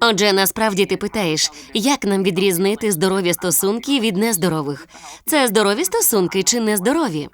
Отже, насправді ти питаєш, як нам відрізнити здорові стосунки від нездорових? Це здорові стосунки чи нездорові?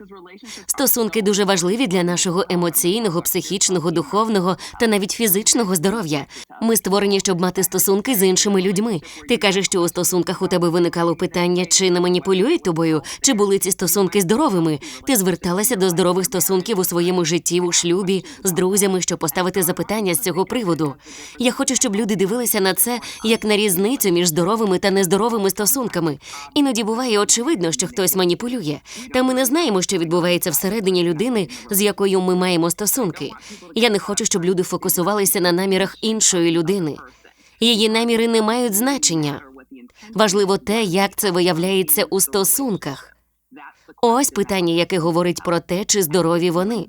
Стосунки дуже важливі для нашого емоційного, психічного, духовного та навіть фізичного здоров'я. Ми створені, щоб мати стосунки з іншими людьми. Ти кажеш, що у стосунках у тебе виникало питання, чи не маніпулюють тобою, чи були ці стосунки здоровими. Ти зверталася до здорових стосунків у своєму житті, у шлюбі, з друзями, щоб поставити запитання з цього приводу. Я хочу, щоб люди дивилися на це як на різницю між здоровими та нездоровими стосунками. Іноді буває очевидно, що хтось маніпулює, та ми не знаємо, що відбувається всередині людини, з якою ми маємо стосунки. Я не хочу, щоб люди фокусувалися на намірах іншої людини. Її наміри не мають значення. Важливо те, як це виявляється у стосунках. Ось питання, яке говорить про те, чи здорові вони.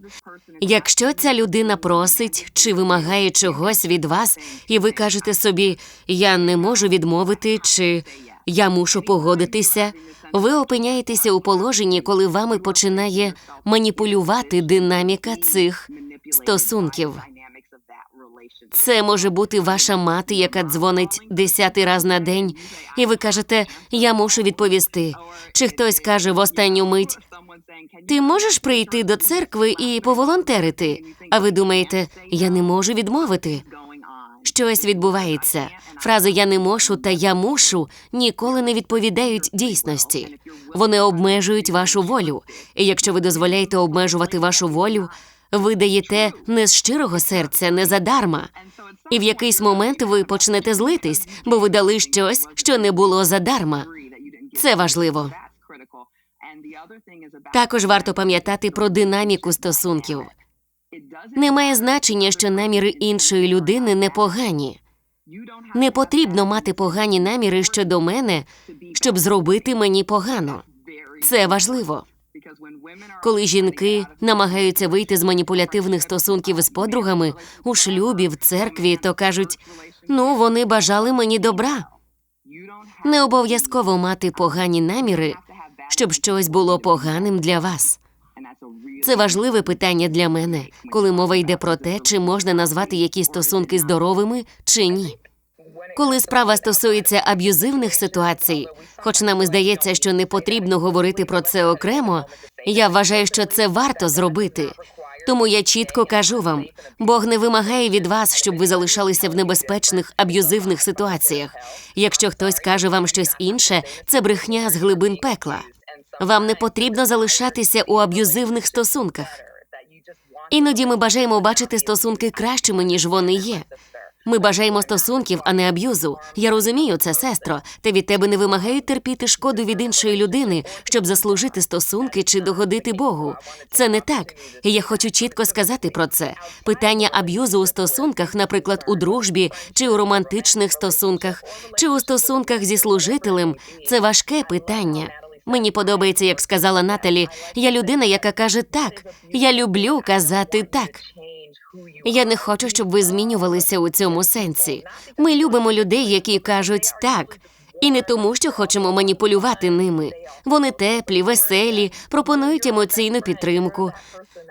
Якщо ця людина просить чи вимагає чогось від вас, і ви кажете собі, я не можу відмовити, чи я мушу погодитися, ви опиняєтеся у положенні, коли вами починає маніпулювати динаміка цих стосунків. Це може бути ваша мати, яка дзвонить десятий раз на день, і ви кажете, я мушу відповісти. Чи хтось каже в останню мить, ти можеш прийти до церкви і поволонтерити? А ви думаєте, я не можу відмовити? Щось відбувається. Фрази я не можу та я мушу ніколи не відповідають дійсності. Вони обмежують вашу волю. І якщо ви дозволяєте обмежувати вашу волю, ви даєте не з щирого серця, не задарма. І в якийсь момент ви почнете злитись, бо ви дали щось, що не було задарма. Це важливо. Також варто пам'ятати про динаміку стосунків. Немає значення, що наміри іншої людини непогані. Не потрібно мати погані наміри щодо мене, щоб зробити мені погано. Це важливо. Коли жінки намагаються вийти з маніпулятивних стосунків з подругами у шлюбі, в церкві, то кажуть: ну, вони бажали мені добра. Не обов'язково мати погані наміри, щоб щось було поганим для вас. Це важливе питання для мене, коли мова йде про те, чи можна назвати якісь стосунки здоровими чи ні. Коли справа стосується аб'юзивних ситуацій, хоч нам і здається, що не потрібно говорити про це окремо, я вважаю, що це варто зробити. Тому я чітко кажу вам: Бог не вимагає від вас, щоб ви залишалися в небезпечних аб'юзивних ситуаціях. Якщо хтось каже вам щось інше, це брехня з глибин пекла. Вам не потрібно залишатися у аб'юзивних стосунках. Іноді ми бажаємо бачити стосунки кращими, ніж вони є. Ми бажаємо стосунків, а не аб'юзу. Я розумію це, сестро. Та від тебе не вимагають терпіти шкоду від іншої людини, щоб заслужити стосунки чи догодити Богу. Це не так. І я хочу чітко сказати про це. Питання аб'юзу у стосунках, наприклад, у дружбі чи у романтичних стосунках, чи у стосунках зі служителем, це важке питання. Мені подобається, як сказала Наталі. Я людина, яка каже так. Я люблю казати так. Я не хочу, щоб ви змінювалися у цьому сенсі. Ми любимо людей, які кажуть так. І не тому, що хочемо маніпулювати ними. Вони теплі, веселі, пропонують емоційну підтримку.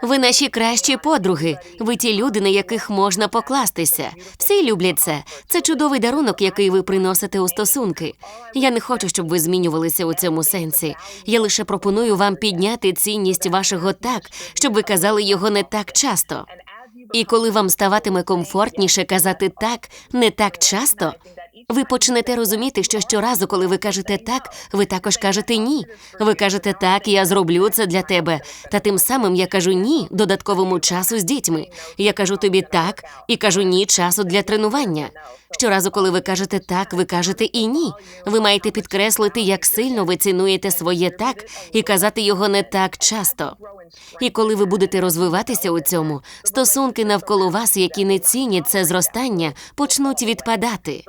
Ви наші кращі подруги. Ви ті люди, на яких можна покластися. Всі люблять це. Це чудовий дарунок, який ви приносите у стосунки. Я не хочу, щоб ви змінювалися у цьому сенсі. Я лише пропоную вам підняти цінність вашого так, щоб ви казали його не так часто. І коли вам ставатиме комфортніше казати так не так часто, ви почнете розуміти, що щоразу, коли ви кажете так, ви також кажете ні. Ви кажете так, я зроблю це для тебе. Та тим самим я кажу ні додатковому часу з дітьми. Я кажу тобі так і кажу ні часу для тренування. Щоразу, коли ви кажете так, ви кажете і ні. Ви маєте підкреслити, як сильно ви цінуєте своє так і казати його не так часто. І коли ви будете розвиватися у цьому, стосунки навколо вас, які не цінять це зростання, почнуть відпадати.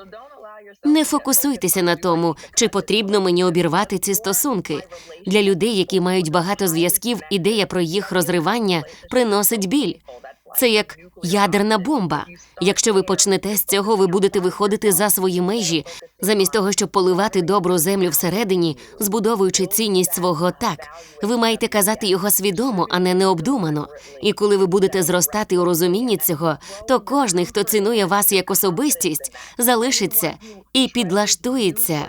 Не фокусуйтеся на тому, чи потрібно мені обірвати ці стосунки. Для людей, які мають багато зв'язків, ідея про їх розривання приносить біль. Це як ядерна бомба. Якщо ви почнете з цього, ви будете виходити за свої межі, замість того, щоб поливати добру землю всередині, збудовуючи цінність свого так. Ви маєте казати його свідомо, а не необдумано. І коли ви будете зростати у розумінні цього, то кожний, хто цінує вас як особистість, залишиться і підлаштується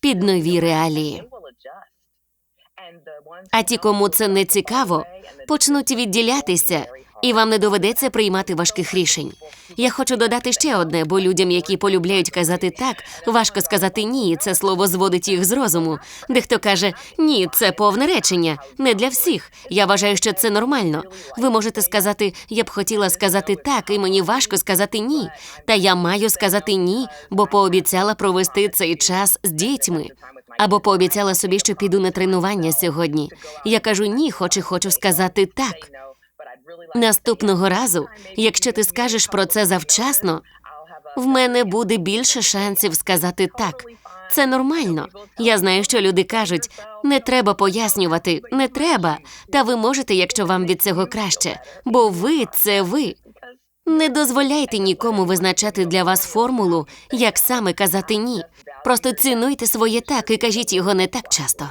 під нові реалії. А ті, кому це не цікаво, почнуть відділятися, і вам не доведеться приймати важких рішень. Я хочу додати ще одне, бо людям, які полюбляють казати так, важко сказати ні. Це слово зводить їх з розуму. Дехто каже ні, це повне речення, не для всіх. Я вважаю, що це нормально. Ви можете сказати, я б хотіла сказати так, і мені важко сказати ні. Та я маю сказати ні, бо пообіцяла провести цей час з дітьми. Або пообіцяла собі, що піду на тренування сьогодні. Я кажу ні, хоч і хочу сказати так. Наступного разу, якщо ти скажеш про це завчасно, в мене буде більше шансів сказати так. Це нормально. Я знаю, що люди кажуть, не треба пояснювати, не треба. Та ви можете, якщо вам від цього краще, бо ви це ви. Не дозволяйте нікому визначати для вас формулу, як саме казати ні. Просто цінуйте своє так і кажіть його не так часто.